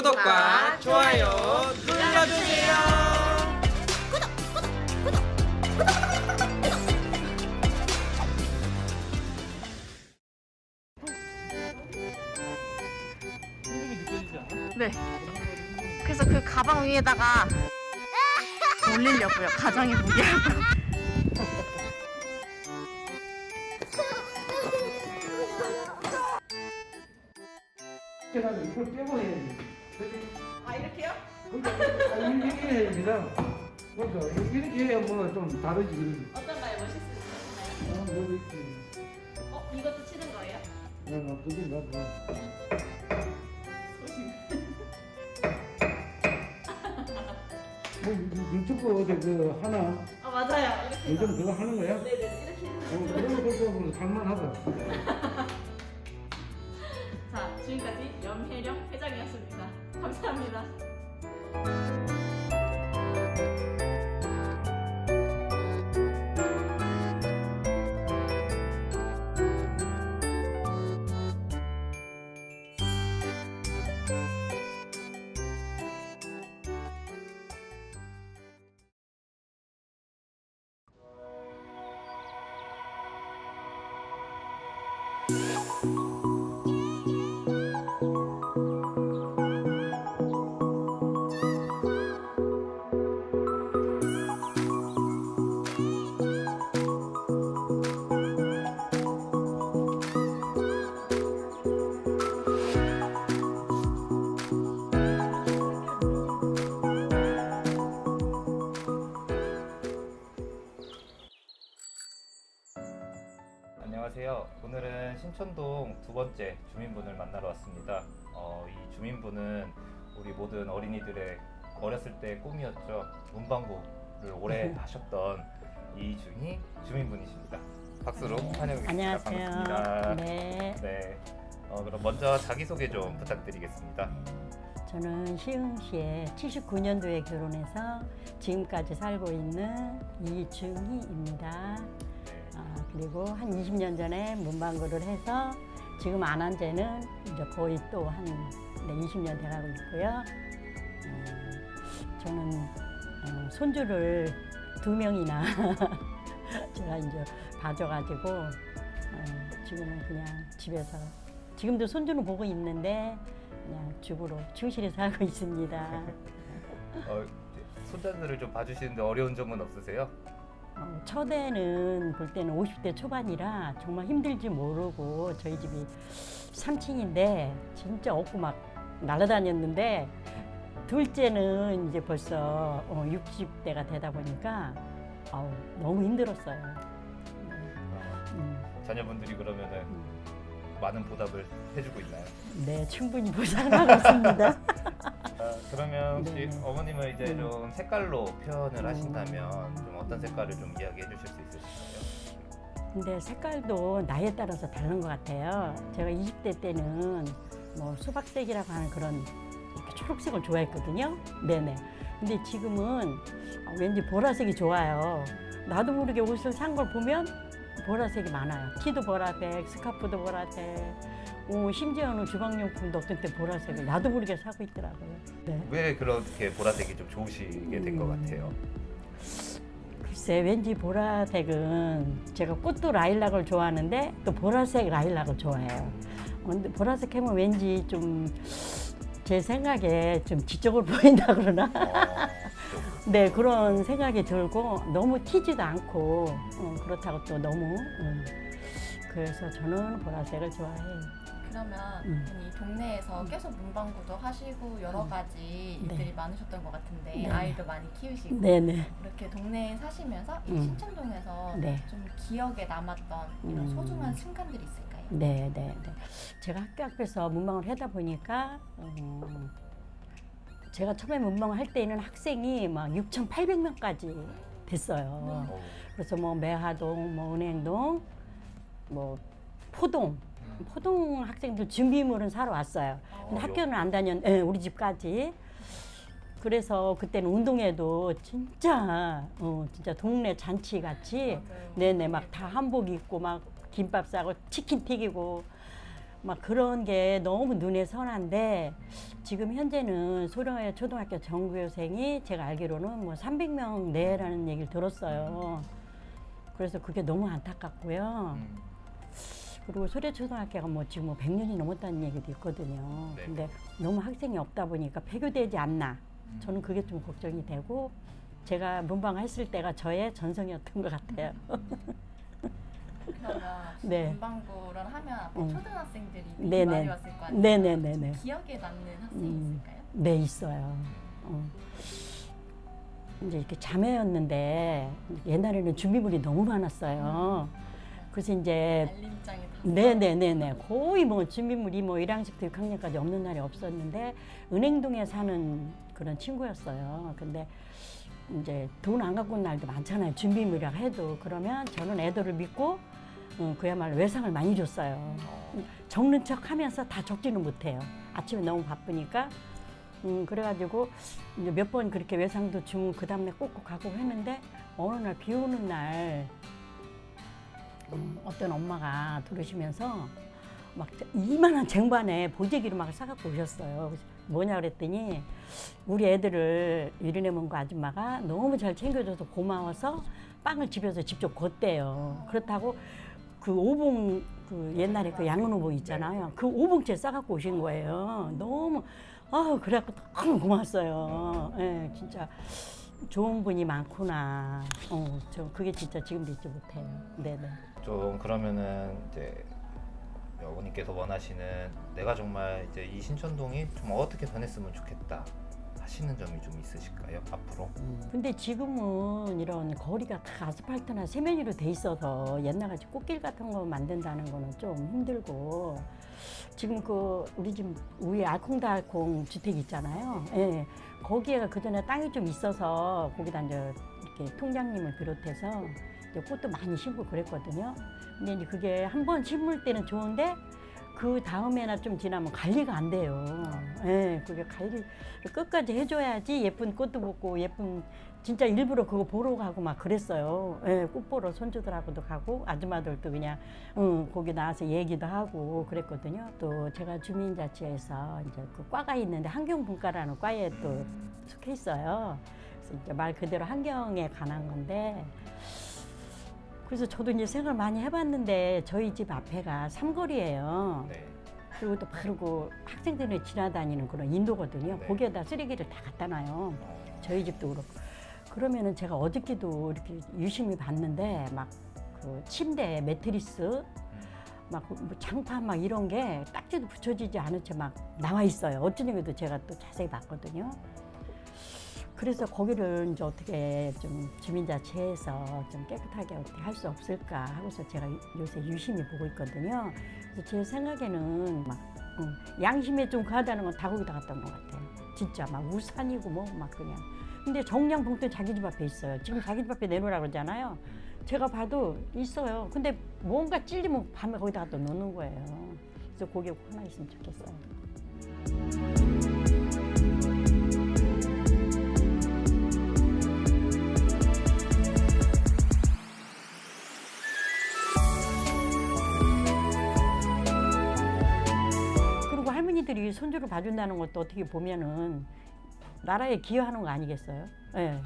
구독과 좋아요 눌러주세요. 네. 그래서 그 가방 위에다가 올리려고요. 가정의 무게하고. 그래서 이걸 빼고 해야지. 아 이렇게요? 그러니까 아, 이렇게 해야 되나? 그러니까 이렇게 해야 뭐좀 다르지. 그러지. 어떤 가요? 멋있으시나요? 어, 여기 있지. 어 이것도 치는 거예요? 내가 그게 나도. 뭐 유- 유튜브 그 하나 아 맞아요. 이렇게. 요즘 그거 하는 거야? 네네 이렇게. 어, 그런 것도 살만하다. 신촌동 두 번째 주민분을 만나러 왔습니다. 어, 이 주민분은 우리 모든 어린이들의 어렸을 때 꿈이었죠. 문방구를 오래 하셨던 이준희 주민분이십니다. 박수로 환영드립니다. 안녕하세요. 반갑습니다. 네. 네. 어, 그럼 먼저 자기소개 좀 부탁드리겠습니다. 저는 시흥시에 79년도에 결혼해서 지금까지 살고 있는 이중희입니다. 그리고 한 20년 전에 문방구를 해서 지금 안 한 지는 이제 거의 또 한 20년 돼가고 있고요. 어, 저는 어, 손주를 두 명이나 제가 이제 봐줘가지고 어, 지금은 그냥 집에서 지금도 손주는 보고 있는데 그냥 주부로 충실히 살고 있습니다. 어, 손자들을 좀 봐주시는데 어려운 점은 없으세요? 어, 첫애는 볼 때는 50대 초반이라 정말 힘들지 모르고 저희 집이 3층인데 진짜 없고 막 날아다녔는데 둘째는 이제 벌써 어, 60대가 되다 보니까 아우, 너무 힘들었어요. 어, 음, 자녀분들이 그러면은 음. 많은 보답을 해주고 있나요? 네, 충분히 보상하고 있습니다. 아, 그러면 혹시 네. 어머님은 이제 음. 좀 색깔로 표현을 음. 하신다면 좀 어떤 색깔을 좀 이야기해 주실 수 있으실까요? 근데 색깔도 나이에 따라서 다른 것 같아요. 제가 20대 때는 뭐 수박색이라고 하는 그런 이렇게 초록색을 좋아했거든요. 네네. 근데 지금은 어, 왠지 보라색이 좋아요. 나도 모르게 옷을 산 걸 보면 보라색이 많아요. 티도 보라색, 스카프도 보라색, 오, 심지어는 주방용품도 어떤 때 보라색을 나도 모르게 사고 있더라고요. 네. 왜 그렇게 보라색이 좀 좋으시게 된것 음. 같아요? 글쎄 왠지 보라색은 제가 꽃도 라일락을 좋아하는데 또 보라색 라일락을 좋아해요. 어, 근데 보라색 하면 왠지 좀 제 생각에 좀 지적으로 보인다 그러나 어, 좀네 그런 생각이 들고 너무 튀지도 않고 어, 그렇다고 또 너무 음, 그래서 저는 보라색을 좋아해요. 그러면 음. 이 동네에서 계속 문방구도 하시고 여러 가지 네. 일들이 많으셨던 것 같은데 네. 아이도 많이 키우시고 네네 이렇게 동네에 사시면서 이 음. 신천동에서 네. 좀 기억에 남았던 이런 음. 소중한 순간들이 있을까요? 네, 네, 네. 제가 학교 앞에서 문방을 하다 보니까 어, 제가 처음에 문방을 할 때는 학생이 막 6,800명까지 됐어요. 어, 그래서 뭐 매화동, 뭐 은행동, 뭐 포동, 포동 학생들 준비물은 사러 왔어요. 근데 어, 학교는 안 다녔, 예, 우리 집까지. 그래서 그때는 운동회도 진짜, 어, 진짜 동네 잔치 같이, 네네, 막 다 한복 입고 막 김밥 싸고 치킨 튀기고 막 그런 게 너무 눈에 선한데 지금 현재는 소령의 초등학교 전교생이 제가 알기로는 뭐 300명 내라는 얘기를 들었어요. 그래서 그게 너무 안타깝고요. 음. 그리고 소래초등학교가 뭐 지금 뭐 100년이 넘었다는 얘기도 있거든요. 네. 근데 너무 학생이 없다 보니까 폐교되지 않나. 음. 저는 그게 좀 걱정이 되고 제가 문방 했을 때가 저의 전성이었던 것 같아요. 그러면 네. 문방구를 하면 앞에 음. 초등학생들이 네네. 많이 왔을 거 아니에요? 네네네네. 기억에 남는 학생이 음. 있을까요? 네, 있어요. 어. 이제 이렇게 자매였는데 옛날에는 준비물이 너무 많았어요. 그래서 이제 네네네네 거의 뭐 준비물이 뭐 1학년부터 6학년까지 없는 날이 없었는데 은행동에 사는 그런 친구였어요. 근데 이제 돈 안 갖고 온 날도 많잖아요. 준비물이라 해도 그러면 저는 애들을 믿고 어, 그야말로 외상을 많이 줬어요. 어. 적는 척 하면서 다 적지는 못해요. 아침에 너무 바쁘니까. 음, 그래가지고 몇 번 그렇게 외상도 주고 그 다음날 꼭꼭 가고 했는데 어느 날 비 오는 날 음, 어떤 엄마가 들으시면서 막 이만한 쟁반에 보재기를 막 싸갖고 오셨어요. 뭐냐 그랬더니 우리 애들을 유리네 문구 아줌마가 너무 잘 챙겨줘서 고마워서 빵을 집에서 직접 걷대요. 그렇다고 그 오봉 그 옛날에 그 양은 오봉 있잖아요. 그 오봉째 싸갖고 오신 거예요. 너무 아 그래갖고 너무 고마웠어요. 예, 진짜 좋은 분이 많구나. 어, 저 그게 진짜 지금도 잊지 못해요. 네네. 좀 그러면은 이제 여우님께서 원하시는 내가 정말 이제 이 신천동이 좀 어떻게 변했으면 좋겠다 하시는 점이 좀 있으실까요 앞으로? 근데 지금은 이런 거리가 다 아스팔트나 세면이로 돼 있어서 옛날같이 꽃길 같은 거 만든다는 거는 좀 힘들고 지금 그 우리 집 위에 알콩달콩 주택 있잖아요. 예. 거기에가 그 전에 땅이 좀 있어서 거기다 이제 이렇게 통장님을 비롯해서 이제 꽃도 많이 심고 그랬거든요. 근데 이제 그게 한 번 심을 때는 좋은데 그 다음에나 좀 지나면 관리가 안 돼요. 예, 그게 관리 끝까지 해줘야지 예쁜 꽃도 먹고 예쁜 진짜 일부러 그거 보러 가고 막 그랬어요. 예, 꽃 보러 손주들하고도 가고 아줌마들도 그냥 응, 거기 나와서 얘기도 하고 그랬거든요. 또 제가 주민자치에서 이제 그 과가 있는데 환경분과라는 과에 또 속해 있어요. 그래서 이제 말 그대로 환경에 관한 건데 그래서 저도 이제 생각을 많이 해봤는데 저희 집 앞에가 삼거리예요. 네. 그리고 또그 학생들이 지나다니는 그런 인도거든요. 네. 거기에다 쓰레기를 다 갖다 놔요. 어. 저희 집도 그렇고. 그러면은 제가 어저께도 이렇게 유심히 봤는데 막 그 침대 매트리스 막뭐 장판 막 이런 게 딱지도 붙여지지 않은 채 막 나와 있어요. 어쩌냐고도 제가 또 자세히 봤거든요. 그래서 거기를 이제 어떻게 좀 주민자치해서 좀 깨끗하게 어떻게 할 수 없을까 하고서 제가 요새 유심히 보고 있거든요. 그래서 제 생각에는 막 음, 양심에 좀 가하다는 건다 거기다 놓은 것 같아요. 진짜 막 우산이고 뭐 막 그냥. 근데 정량 봉투 자기 집 앞에 있어요. 지금 자기 집 앞에 내놓으라 그러잖아요. 제가 봐도 있어요. 근데 뭔가 찔리면 밤에 거기다 갖다 놓는 거예요. 그래서 거기 하나 있으면 좋겠어요. 손주를 봐준다는 것도 어떻게 보면은 나라에 기여하는 거 아니겠어요? 예.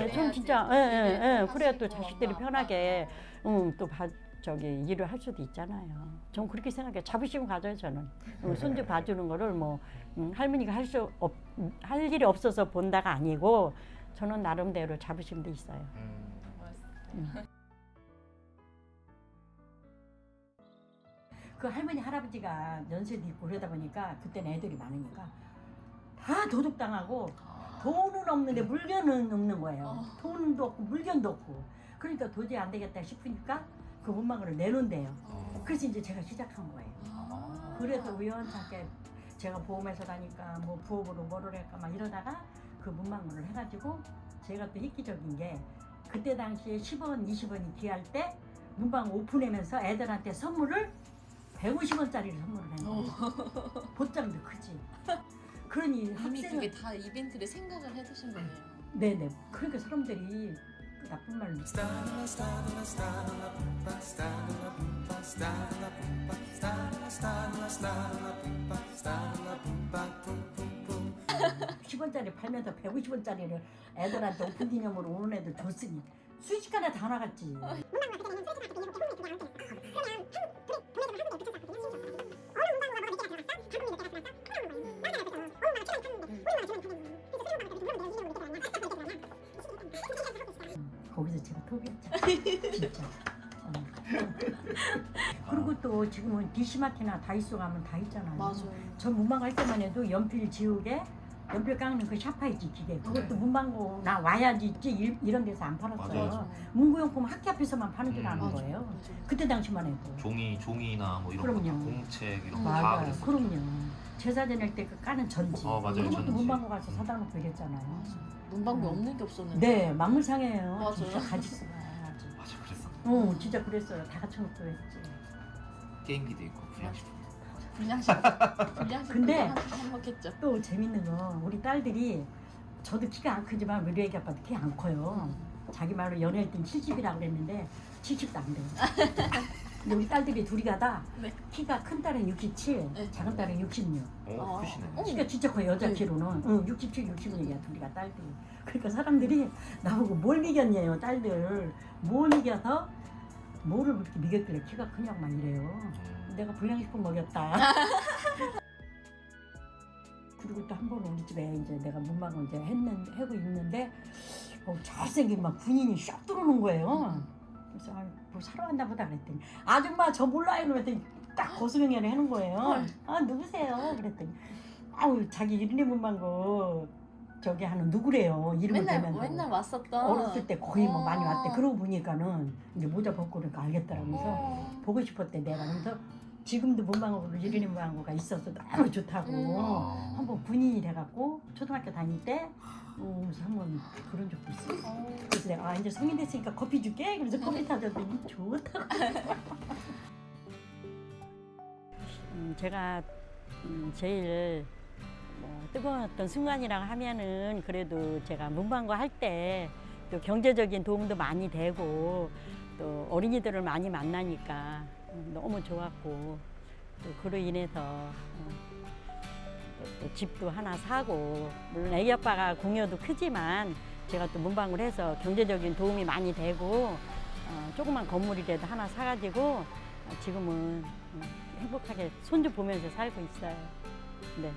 예, 좀 진짜 예, 예, 예. 그래야 또 하시고 자식들이 편하게 음, 또 봐, 저기 일을 할 수도 있잖아요. 전 그렇게 생각해요. 자부심 가져요 저는. 어, 손주 봐주는 거를 뭐 음, 할머니가 할 수 없, 음, 할 일이 없어서 본다가 아니고 저는 나름대로 자부심도 있어요. 음. 멋 그 할머니 할아버지가 연세도 있고 그러다 보니까 그때는 애들이 많으니까 다 도둑당하고 돈은 없는데 물건은 없는 거예요. 어. 돈도 없고 물건도 없고 그러니까 도저히 안 되겠다 싶으니까 그 문방구를 내놓은대요. 그래서 이제 제가 시작한 거예요. 아. 그래서 우연찮게 제가 보험회사 다니까 뭐 부업으로 뭐를 할까 막 이러다가 그 문방구를 해가지고 제가 또 획기적인 게 그때 당시에 10원, 20원이 귀할 때 문방구 오픈하면서 애들한테 선물을 150원짜리를 선물을 한 거예요. 보장도 크지. 그러니 이미 학생은 그게 다 이벤트를 생각을 해두신 거네요. 네네. 그러니까 사람들이 그 나쁜 말로 Stalla, stalla, stalla, pumpa, stalla, pumpa, stalla, pumpa, stalla, 십 원짜리 팔면서 150원짜리를 애들한테 오픈 기념으로 오는 애들 줬으니 순식간에 다 나갔지. 거기서 제가 토비했죠. 진짜. 어. 그리고 또 지금은 DC마트나 다이소 가면 다 있잖아요. 맞아요. 저 문방 갈 때만 해도 연필 지우개, 연필 깎는 그 샤파 있지 기계. 그것도 네. 문방구 나 와야지 있지 일- 이런 데서 안 팔았어요. 맞아요. 문구용품 학교 앞에서만 파는 줄 음. 아는. 거예요. 그때 당시만 해도. 종이 종이나 뭐 이런 그럼요. 거 공책 이런 거 다 맞아요. 그랬어. 그럼요. 제사 지낼 때 그 까는 전지. 어, 맞아요, 그런 것도 전지. 문방구 가서 사다 놓고 이랬잖아요. 문방구 음. 없는 게 없었는데. 네, 만물상이에요. 맞아요. 진짜 가지수가 아주. 맞아 그랬어. 어, 진짜 그랬어요. 다 갖춰놓고 했지. 게임기도 있고 불량식. 불량식. 불량식. 근데 행복했죠. 또 재밌는 거 우리 딸들이 저도 키가 안 크지만 우리 애기 아빠도 키 안 커요. 자기 말로 연애할 땐 70이라고 그랬는데 70도 안 돼요. 근데 우리 딸들이 둘이 가다 네. 키가 큰 딸은 67, 네. 작은 딸은 66. 오 어. 크시네. 어. 키가 진짜 커요 여자 네. 키로는. 응, 67, 66이야 둘이가 딸들이. 그러니까 사람들이 나보고 뭘 미겼냐요 딸들. 뭘 미겨서 뭐를 그렇게 미겼길래 키가 크냐고 막 이래요. 음. 내가 불량식품 먹였다. 그리고 또 한 번 우리 집에 이제 내가 문방구 이제 했는 하고 있는데 어, 잘생긴 막 군인이 샥 들어오는 거예요. 그래서 아, 뭐 사러 왔나 보다 그랬더니 아줌마 저 몰라요 그랬더니 딱 고수경연을 하는 거예요. 아 누구세요? 그랬더니 아우 자기 이른이 문방구 저기 하는 누구래요? 이름을 맨날 대면서. 맨날 왔었던. 어렸을 때 거의 뭐 많이 왔대. 어. 그러고 보니까는 이제 모자 벗고 그러니까 알겠더라면서 어. 보고 싶었대 내가 그래서 지금도 문방구로 이른이 문방구가 있어서 너무 좋다고 음. 아. 한번 군인이 돼갖고 초등학교 다닐 때 어, 그래서 한번 그런 적도 있어. 어. 그래서 내가 아 이제 성인 됐으니까 커피 줄게. 그래서 커피 타줬더니 좋다고. 음, 제가 음, 제일 뭐 뜨거웠던 순간이라고 하면은 그래도 제가 문방구 할 때 또 경제적인 도움도 많이 되고 또 어린이들을 많이 만나니까 음, 너무 좋았고 또 그로 인해서 어, 또, 또 집도 하나 사고 물론 애기 아빠가 공여도 크지만 제가 또 문방구를 해서 경제적인 도움이 많이 되고 어, 조그만 건물이라도 하나 사가지고 어, 지금은 어, 행복하게 손주 보면서 살고 있어요. 네.